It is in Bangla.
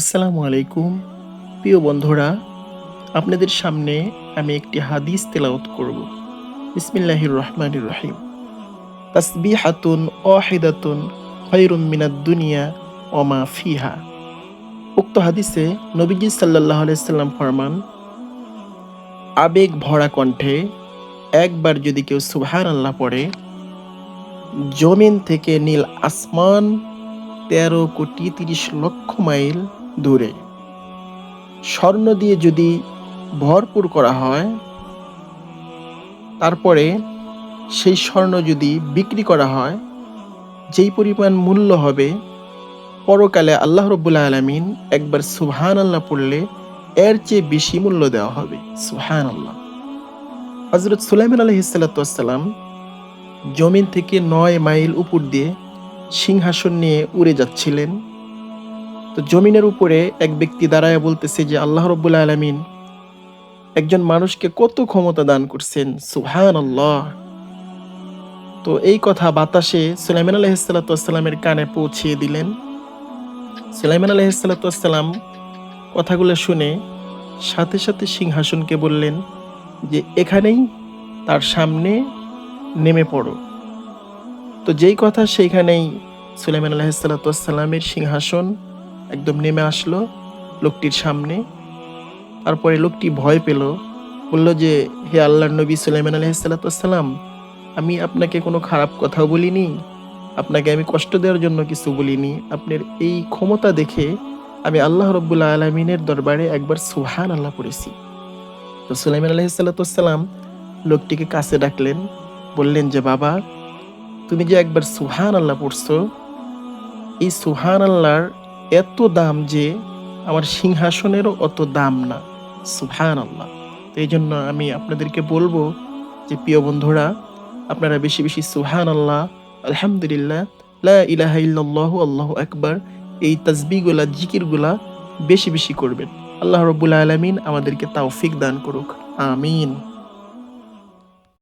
আসসালামু আলাইকুম। প্রিয় বন্ধুরা, আপনাদের সামনে আমি একটি হাদিস তেলাওত করব। বিসমিল্লাহির রহমানির রহিম। তাসবিহাতুন ওয়াহিদাতুন খৈরুম মিনাদ দুনিয়া ওমা ফিহা। উক্ত হাদিসে নবীজি সাল্লাল্লাহু আলাইহি সাল্লাম ফরমান, আবেগ ভরা কণ্ঠে একবার যদি কেউ সুবহান আল্লাহ পড়ে, জমিন থেকে নীল আসমান তেরো কোটি তিরিশ লক্ষ মাইল দূরে। স্বর্ণ দিয়ে যদি ভরপুর করা হয়, তারপরে সেই স্বর্ণ যদি বিক্রি করা হয়, যেই পরিমাণ মূল্য হবে, পরকালে আল্লাহ রব্বুল্লা আলমিন একবার সুবহান আল্লাহ পড়লে এর চেয়ে বেশি মূল্য দেওয়া হবে। সুহান আল্লাহ হজরত সুলাইমান আলহিসাল্লাম জমিন থেকে নয় মাইল উপর দিয়ে সিংহাসন নিয়ে উড়ে যাচ্ছিলেন। তো জমিনের উপরে এক ব্যক্তি দাঁড়ায় বলতেছে যে, আল্লাহ রব্বুল্লা আলমিন একজন মানুষকে কত ক্ষমতা দান করছেন সুহান আল্লাহ তো এই কথা বাতাসে সুলাইমান আলহিসাল্লামের কানে পৌঁছিয়ে দিলেন। সুলাইমান আলহিসাল্লাম কথাগুলো শুনে সাথে সাথে সিংহাসনকে বললেন যে, এখানেই তার সামনে নেমে পড়ো। তো যেই কথা সেইখানেই সুলাইমান আলাহিসাল্লামের সিংহাসন একদম নেমে আসলো লোকটির সামনে। তারপরে লোকটি ভয় পেল, বলল যে, হে আল্লাহর নবী সুলাইমান আলহিসাল্লাম আমি আপনাকে কোনো খারাপ কথাও বলিনি। আপনাকে আমি কষ্ট দেওয়ার জন্য কিছু বলিনি। আপনার এই ক্ষমতা দেখে আমি আল্লাহ রব্বুল্লা আলমিনের দরবারে একবার সুহান আল্লাহ পড়েছি। তো সুলাইমান আলহিসাল্লাম লোকটিকে কাছে ডাকলেন, বললেন যে, বাবা, তুমি যে একবার সুহান আল্লাহ পড়ছো, এই সুহান আল্লাহর এত দাম যে আমার সিংহাসনেরও অত দাম না। সুহান আল্লাহ তো এই জন্য আমি আপনাদেরকে বলব যে, প্রিয় বন্ধুরা, আপনারা বেশি বেশি সুহান আল্লাহ আলহামদুলিল্লাহ, লা আল্লাহু আকবার, এই তাসবিগুলা জিকিরগুলা বেশি বেশি করবেন। আল্লাহ রব্বুল আলমিন আমাদেরকে তাওফিক দান করুক। আমিন।